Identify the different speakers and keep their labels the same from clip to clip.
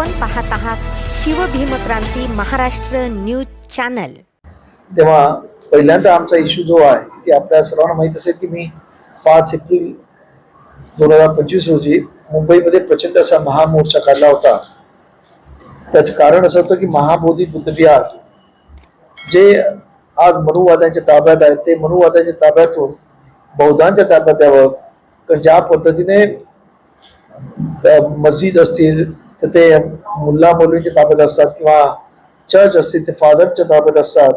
Speaker 1: आपण पाहत आहात शिवभीमक्रांती महाराष्ट्र न्यूज चॅनल.
Speaker 2: तेव्हा पहिल्यांदा आमचा इश्यू जो आहे की आपल्या सर्वांना माहीत असेल की मी पाच एप्रिल दोन हजार पंचवीस रोजी मुंबईमध्ये प्रचंड असा महामोर्चा काढला होता. त्याचं कारण असं होतं की महाबोधी बुद्धविहार जे आज मनुवाद्यांच्या ताब्यात आहेत ते मनुवाद्यांच्या ताब्यातून बौद्धांच्या ताब्यात यावं. कारण ज्या पद्धतीने मस्जिद असतील तर ते मुल्ला मौलवींच्या ताब्यात असतात किंवा चर्च असतील ते फादरच्या ताब्यात असतात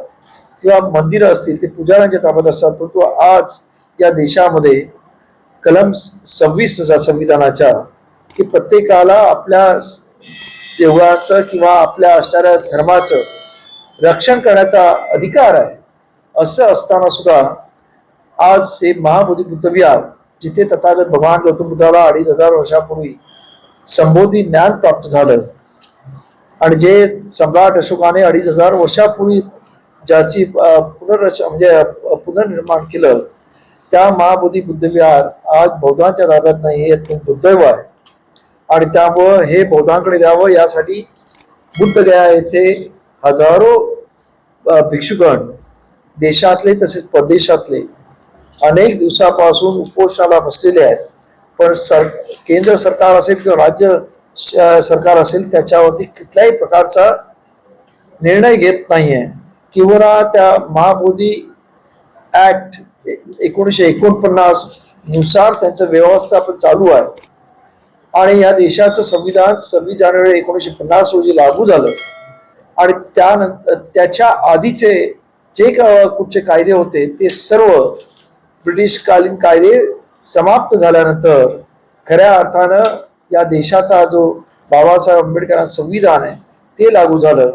Speaker 2: किंवा मंदिरं असतील ते पुजाऱ्यांच्या ताब्यात असतात. परंतु आज या देशामध्ये कलम सव्वीसनुसार संविधानाच्या की प्रत्येकाला आपल्या देवळाचं किंवा आपल्या असणाऱ्या धर्माचं रक्षण करण्याचा अधिकार आहे असं असताना सुद्धा आज हे महाबोधी बुद्धविहार जिथे तथागत भगवान गौतम बुद्धाला अडीच हजार वर्षापूर्वी संबोधी ज्ञान प्राप्त झालं. आणि जे सम्राट अशोकाने अडीच हजार वर्षापूर्वी ज्याची पुनर्रच म्हणजे पुनर्निर्माण केलं त्या महाबोधी बुद्धविहार आज बौद्धांच्या ताब्यात नाही हे अत्यंत दुर्दैव आहे. आणि त्यामुळं हे बौद्धांकडे द्यावं यासाठी बुद्धगया येथे हजारो भिक्षुगण देशातले तसेच परदेशातले अनेक दिवसापासून उपोषणाला बसलेले आहेत. पण सर केंद्र सरकार असेल किंवा राज्य श- सरकार असेल त्याच्यावरती कुठल्याही प्रकारचा निर्णय घेत नाही आहे किंवा त्या महाबोधी ॲक्ट एकोणीसशे एकोणपन्नासनुसार त्यांचं व्यवस्थापन चालू आहे. आणि या देशाचं संविधान सव्वीस जानेवारी एकोणीसशे पन्नास रोजी लागू झालं. आणि त्यानंतर त्याच्या आधीचे जे का- कुठचे कायदे होते ते सर्व ब्रिटिशकालीन कायदे समाप्त झाल्यानंतर खऱ्या अर्थानं या देशाचा जो बाबासाहेब आंबेडकरांचं संविधान आहे ते लागू झालं.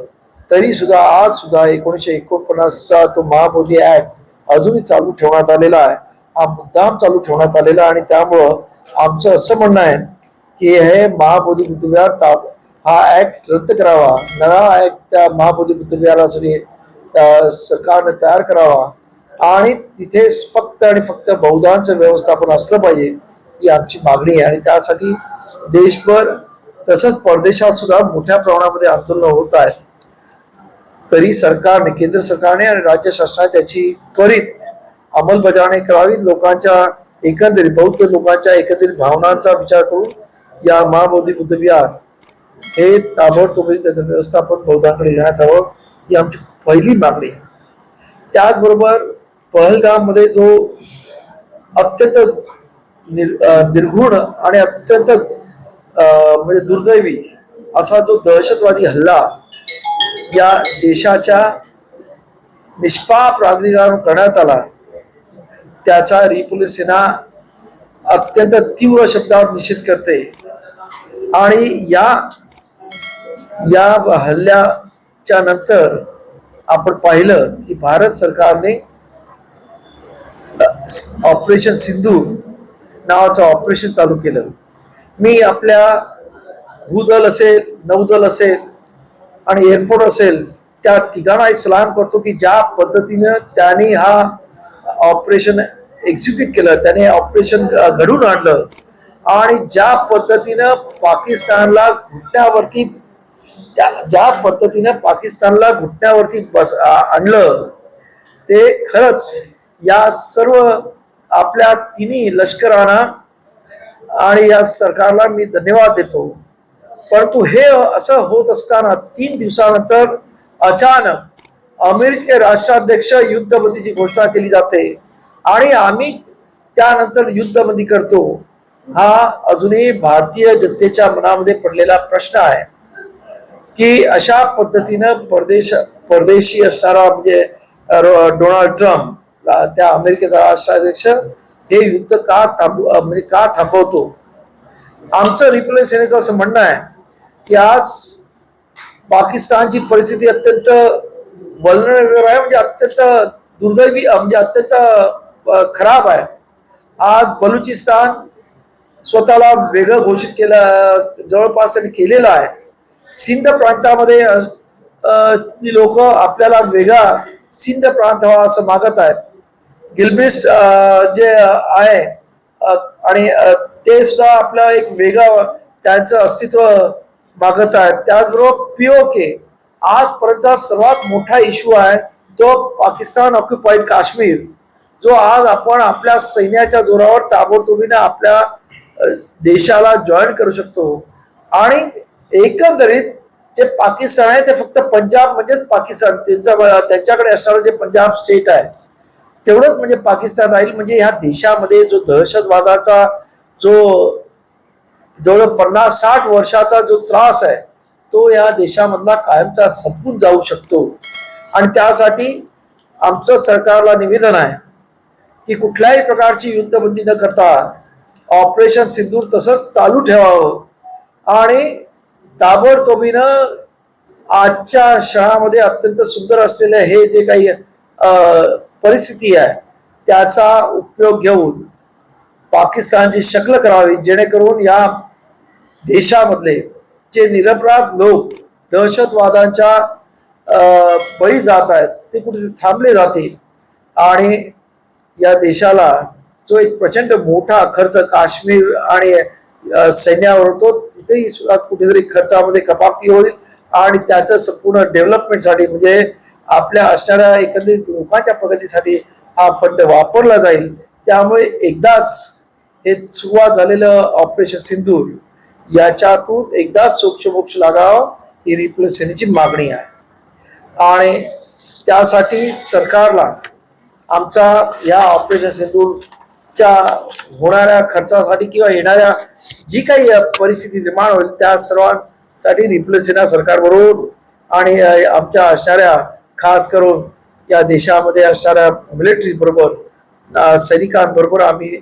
Speaker 2: तरी सुद्धा आज सुद्धा एकोणीसशे एकोणपन्नासचा तो महाबोधी ऍक्ट अजूनही चालू ठेवण्यात आलेला आहे. हा मुद्दाम चालू ठेवण्यात आलेला आणि त्यामुळं आमचं असं म्हणणं आहे की हे महाबोधी बुद्धविहार ताब हा ऍक्ट रद्द करावा. नवा ऍक्ट त्या महाबोधी बुद्धविहारासाठी सरकारने तयार करावा. आणि तिथे फक्त आणि फक्त बौद्धांचं व्यवस्थापन असलं पाहिजे ही आमची मागणी आहे. आणि त्यासाठी देशभर तसंच परदेशात सुद्धा मोठ्या प्रमाणामध्ये आंदोलन होत आहे. तरी सरकारने केंद्र सरकारने आणि राज्य शासनाने त्याची त्वरित अंमलबजावणी करावी. लोकांच्या एकंदरीत बौद्ध लोकांच्या एकंदरीत भावनांचा विचार करून या महाबोधी बुद्धविहार हे ताबडतोब त्याचं व्यवस्थापन बौद्धांकडे घेण्यात यावं ही आमची पहिली मागणी आहे. त्याचबरोबर पहलगाममध्ये जो अत्यंत निर निर्घुण आणि अत्यंत म्हणजे दुर्दैवी असा जो दहशतवादी हल्ला या देशाच्या निष्पाप नागरिकांवर करण्यात आला त्याचा रिपब्लिक सेना अत्यंत तीव्र शब्दावर निषेध करते. आणि या या हल्ल्याच्या नंतर आपण पाहिलं की भारत सरकारने ऑपरेशन सिंधू नावाचं ऑपरेशन चालू केलं. मी आपल्या भूदल असेल नौदल असेल आणि एअरफोर्स असेल त्या तिघांनाही सलाम करतो की ज्या पद्धतीनं त्यांनी हा ऑपरेशन एक्झिक्यूट केलं त्याने ऑपरेशन घडून आणलं आणि ज्या पद्धतीनं पाकिस्तानला घुटण्यावरती त्या- ज्या पद्धतीनं पाकिस्तानला घुटण्यावरती बस आणलं ते खरंच या सर्व आपल्या तिन्ही लष्करांना आणि या सरकारला मी धन्यवाद देतो. परंतु हे असं होत असताना तीन दिवसानंतर अचानक अमेरिकेचे राष्ट्राध्यक्ष युद्धबंदीची घोषणा केली जाते आणि आम्ही त्यानंतर युद्धबंदी करतो. हा अजूनही भारतीय जनतेच्या मनामध्ये पडलेला प्रश्न आहे की अशा पद्धतीनं परदेश परदेशी असणारा म्हणजे डोनाल्ड ट्रम्प त्या अमेरिकेचा राष्ट्राध्यक्ष हे युद्ध का थांब म्हणजे का थांबवतो? आमचं रिपब्लिक सेनेचं असं म्हणणं आहे की आज पाकिस्तानची परिस्थिती अत्यंत वल्नरेबल आहे म्हणजे अत्यंत दुर्दैवी म्हणजे अत्यंत खराब आहे. आज बलुचिस्तान स्वतःला वेगळं घोषित केलं जवळपास त्यांनी केलेलं आहे. सिंध प्रांतामध्ये ती लोक आपल्याला वेगळा सिंध प्रांत हवा असं मागत आहेत. गिलबिस्ट जे आहे आणि ते सुद्धा आपलं एक वेगळं त्यांचं अस्तित्व मागत आहे त्याचबरोबर पीओके आजपर्यंतचा सर्वात मोठा इश्यू आहे तो पाकिस्तान ऑक्युपाईड काश्मीर जो आज आपण आपल्या सैन्याच्या जोरावर ताबडतोबीने आपल्या देशाला जॉईन करू शकतो. आणि एकंदरीत जे पाकिस्तान आहे ते फक्त पंजाब म्हणजेच पाकिस्तान त्यांचा त्यांच्याकडे असणारं जे पंजाब स्टेट आहे तेवढंच म्हणजे पाकिस्तान राहील म्हणजे ह्या देशामध्ये जो दहशतवादाचा जो जवळ पन्नास साठ वर्षाचा जो त्रास आहे तो या देशामधला कायमचा संपून जाऊ शकतो. आणि त्यासाठी आमचं सरकारला निवेदन आहे की कुठल्याही प्रकारची युद्धबंदी न करता ऑपरेशन सिंदूर तसंच चालू ठेवावं. आणि ताबडतोबीनं आजच्या शहरामध्ये अत्यंत सुंदर असलेले हे जे काही परिस्थिती आहे त्याचा उपयोग घेऊन पाकिस्तानची शक्ल करावी जेणेकरून या देशामधले जे निरपराध लोक दहशतवादांच्या बळी जात आहेत ते कुठे थांबले जातील. आणि या देशाला जो एक प्रचंड मोठा खर्च काश्मीर आणि सैन्यावर होतो तिथेही सुद्धा कुठेतरी खर्चामध्ये कपाती होईल. आणि त्याचं संपूर्ण डेव्हलपमेंटसाठी म्हणजे आपल्या असणाऱ्या एकंदरीत लोकांच्या प्रगतीसाठी हा फंड वापरला जाईल. त्यामुळे एकदाच हे सुरुवात झालेलं ऑपरेशन सिंदूर याच्यातून एकदाच सोक्षमोक्ष लागावं ही रिप्लेस सेनेची मागणी आहे. आणि त्यासाठी सरकारला आमचा या ऑपरेशन सिंदूरच्या होणाऱ्या खर्चासाठी किंवा येणाऱ्या जी काही परिस्थिती निर्माण होईल त्या सर्वांसाठी रिप्लेस सेना सरकारबरोबर आणि आमच्या असणाऱ्या खास करून या देशामध्ये असणाऱ्या मिलिटरीबरोबर सैनिकांबरोबर आम्ही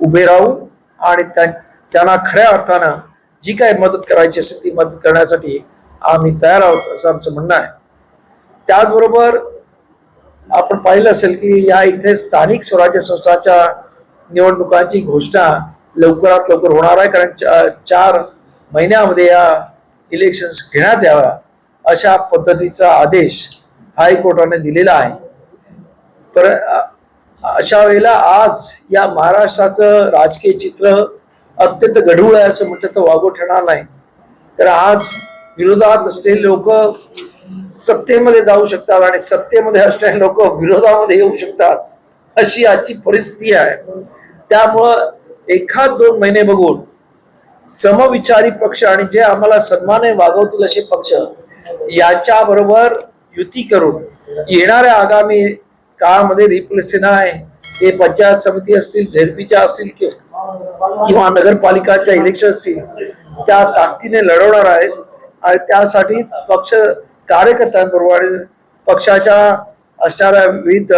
Speaker 2: उभे राहू आणि त्यां- त्यांना खऱ्या अर्थानं जी काही मदत करायची असेल ती मदत करण्यासाठी आम्ही तयार आहोत असं आमचं म्हणणं आहे. त्याचबरोबर आपण पाहिलं असेल की या इथे स्थानिक स्वराज्य संस्थाच्या निवडणुकांची घोषणा लवकरात लवकर होणार आहे. कारण चार महिन्यामध्ये या इलेक्शन्स घेण्यात याव्या अशा पद्धतीचा आदेश हायकोर्टाने दिलेला आहे. पर अशा वेळेला आज या महाराष्ट्राचं राजकीय चित्र अत्यंत गढूळ आहे असं म्हटलं तर वागू ठरणार नाही. तर आज विरोधात असलेले लोक सत्तेमध्ये जाऊ शकतात आणि सत्तेमध्ये असणारे लोक विरोधामध्ये येऊ शकतात अशी आजची परिस्थिती आहे. त्यामुळं एखाद दोन महिने बघून समविचारी पक्ष आणि जे आम्हाला सन्माने वागवतील असे पक्ष याच्याबरोबर युती करून येणाऱ्या आगामी काळामध्ये रिप्लेसेना आहे हे पंचायत समिती असतील झेडपीच्या असतील किंवा नगरपालिकाच्या इलेक्शन असतील त्या ताकदीने लढवणार आहेत. आणि त्यासाठीच पक्ष कार्यकर्त्यांबरोबर आणि पक्षाच्या असणाऱ्या विविध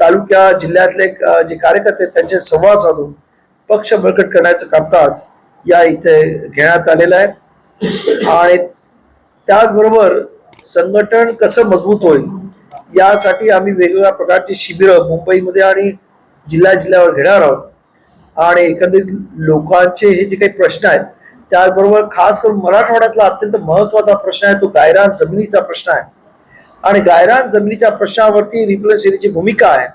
Speaker 2: तालुक्या जिल्ह्यातले जे कार्यकर्ते आहेत, त्यांचे संवाद साधून पक्ष बळकट करण्याचं कामकाज या इथे घेण्यात आलेलं आहे. आणि त्याचबरोबर संघटन कसं मजबूत होईल यासाठी आम्ही वेगवेगळ्या प्रकारची शिबिरं मुंबईमध्ये आणि जिल्हा जिल्ह्यावर घेणार आहोत. आणि एकंदरीत लोकांचे हे जे काही प्रश्न आहेत त्याचबरोबर खास करून मराठवाड्यातला अत्यंत महत्त्वाचा प्रश्न आहे तो गायरान जमिनीचा प्रश्न आहे. आणि गायरान जमिनीच्या प्रश्नावरती रिप्लेस सेनेची भूमिका आहे.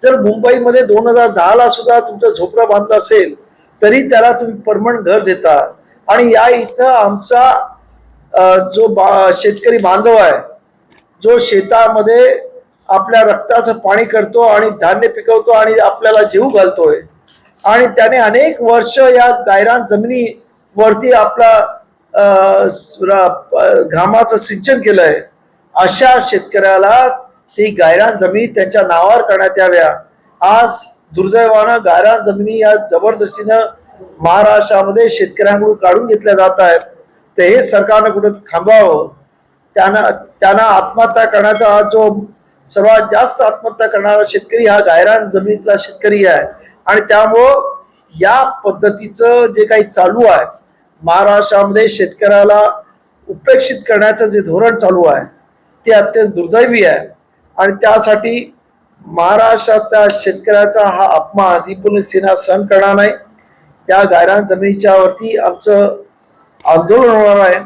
Speaker 2: जर मुंबईमध्ये दोन हजार दहाला सुद्धा तुमचं झोपडं बांधलं असेल तरी त्याला तुम्ही परमनंट घर देता. आणि या इथं आमचा जो बा शेतकरी बांधव आहे जो शेतामध्ये आपल्या रक्ताचं पाणी करतो आणि धान्य पिकवतो आणि आपल्याला जीव घालतोय आणि त्याने अनेक वर्ष या गायरान जमिनीवरती आपला घामाचं सिंचन केलंय अशा शेतकऱ्याला ती गायरान जमिनी त्यांच्या नावावर करण्यात याव्या. आज दुर्दैवानं गायरान जमिनी या जबरदस्तीनं महाराष्ट्रामध्ये शेतकऱ्यांकडून काढून घेतल्या जात आहेत. तर हे सरकारनं कुठं थांबावं? त्यांना त्यांना आत्महत्या करण्याचा हा जो सर्वात जास्त आत्महत्या करणारा शेतकरी हा गायरान जमिनीतला शेतकरी आहे. आणि त्यामुळं या पद्धतीचं जे काही चालू आहे महाराष्ट्रामध्ये शेतकऱ्याला उपेक्षित करण्याचं जे धोरण चालू आहे ते अत्यंत दुर्दैवी आहे. आणि त्यासाठी महाराष्ट्रातल्या शेतकऱ्याचा हा अपमान रिपब्लिक सेना सहन करणार नाही. त्या गायरान जमिनीच्या वरती आमचं आंदोलन होणार आहे.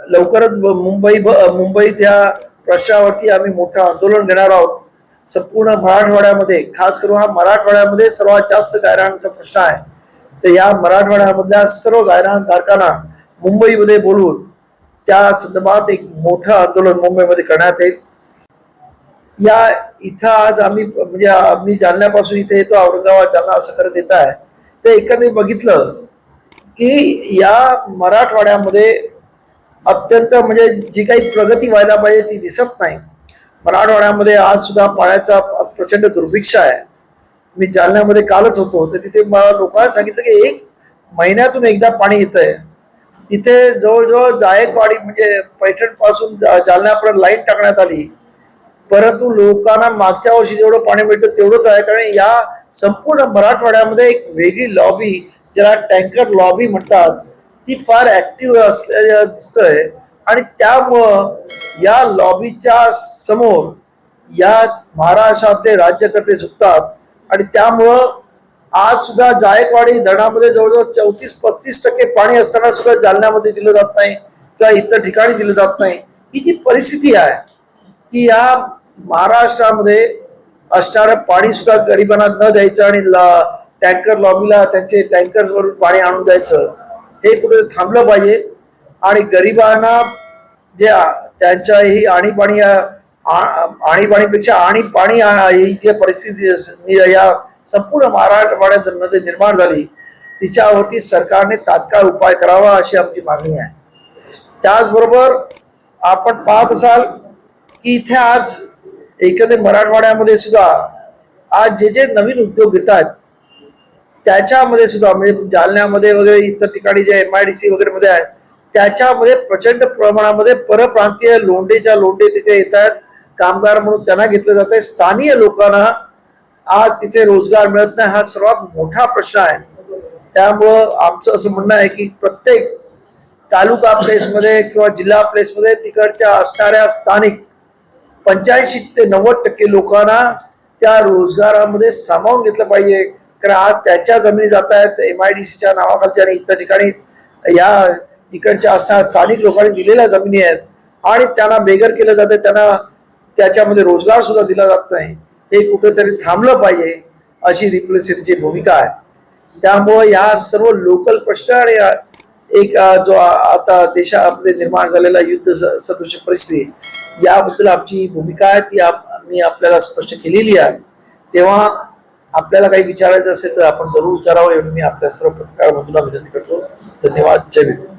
Speaker 2: लवकरच मुंबई मुंबई त्या मुंबईत या प्रश्नावरती आम्ही मोठं आंदोलन घेणार आहोत. संपूर्ण मराठवाड्यामध्ये खास करून हा मराठवाड्यामध्ये सर्वात जास्त गायरांचा प्रश्न आहे. तर या मराठवाड्यामधल्या सर्व गायनाकारकांना मुंबईमध्ये बोलवून त्या संदर्भात एक मोठं आंदोलन मुंबईमध्ये करण्यात येईल. या इथं आज आम्ही म्हणजे आम्ही जालन्यापासून इथे येतो औरंगाबाद जालना असं करत येत आहे ते एखादे बघितलं की या मराठवाड्यामध्ये अत्यंत म्हणजे जी काही प्रगती व्हायला पाहिजे ती दिसत नाही. मराठवाड्यामध्ये आज सुद्धा पाण्याचा प्रचंड दुर्भिक्ष आहे. मी जालन्यामध्ये कालच होतो तर तिथे मला लोकांना सांगितलं की एक महिन्यातून एकदा पाणी येत आहे तिथे जवळजवळ जायकवाडी म्हणजे पैठणपासून जालन्यापर्यंत लाईन टाकण्यात आली. परंतु लोकांना मागच्या वर्षी जेवढं पाणी मिळतं तेवढंच आहे कारण या संपूर्ण मराठवाड्यामध्ये एक वेगळी लॉबी ज्याला टँकर लॉबी म्हणतात ती फार ऍक्टिव्ह असलेलं दिसतंय. आणि त्यामुळं या लॉबीच्या समोर या महाराष्ट्रातले राज्यकर्ते झुकतात. आणि त्यामुळं आज सुद्धा जायकवाडी धरणामध्ये जवळजवळ चौतीस पस्तीस टक्के पाणी असताना सुद्धा जालन्यामध्ये दिलं जात नाही किंवा इतर ठिकाणी दिलं जात नाही. ही जी परिस्थिती आहे की या महाराष्ट्रामध्ये असणारं पाणी सुद्धा गरिबांना न द्यायचं आणि टँकर लॉबीला त्यांचे टँकर्सवरून पाणी आणून द्यायचं. हे कुठे थांबलं पाहिजे? आणि गरिबांना जे त्यांच्या ही आणीबाणी आणीबाणीपेक्षा आणि पाणी ही जी परिस्थिती या संपूर्ण मराठवाड्यामध्ये निर्माण झाली तिच्यावरती सरकारने तात्काळ उपाय करावा अशी आमची मागणी आहे. त्याचबरोबर आपण पाहत असाल की इथे आज एकंदर मराठवाड्यामध्ये सुद्धा आज जे जे नवीन उद्योग घेत आहेत त्याच्यामध्ये सुद्धा म्हणजे जालन्यामध्ये वगैरे इतर ठिकाणी जे एम आय डी सी वगैरे मध्ये आहे त्याच्यामध्ये प्रचंड प्रमाणामध्ये परप्रांतीय लोंढेच्या लोंढे तिथे येत आहेत. कामगार म्हणून त्यांना घेतलं जात आहे. स्थानीय लोकांना आज तिथे रोजगार मिळत नाही. हा सर्वात मोठा प्रश्न आहे. त्यामुळं आमचं असं म्हणणं आहे की प्रत्येक तालुका प्लेसमध्ये किंवा जिल्हा प्लेसमध्ये तिकडच्या असणाऱ्या स्थानिक पंच्याऐंशी ते नव्वद टक्के लोकांना त्या रोजगारामध्ये सामावून घेतलं पाहिजे. कारण आज त्याच्या जमिनी जात आहेत एम आय डी सीच्या नावाखालच्या आणि इतर ठिकाणी या इकडच्या असणाऱ्या स्थानिक लोकांनी दिलेल्या जमिनी आहेत आणि त्यांना बेगर केलं जातं त्यांना त्याच्यामध्ये रोजगार सुद्धा दिला जात नाही. हे कुठेतरी थांबलं पाहिजे अशी रिप्लेसिटीची भूमिका आहे. त्यामुळे या सर्व लोकल प्रश्न आणि एक जो आता देशामध्ये निर्माण झालेला युद्ध स- सदृश परिस्थिती याबद्दल आमची भूमिका आहे ती आप- मी आपल्याला स्पष्ट केलेली आहे. तेव्हा आपल्याला काही विचारायचं असेल तर आपण जरूर विचारावं. एवढी मी आपल्या सर्व पत्रकार बंधूला विनंती करतो. धन्यवाद. जय भीम.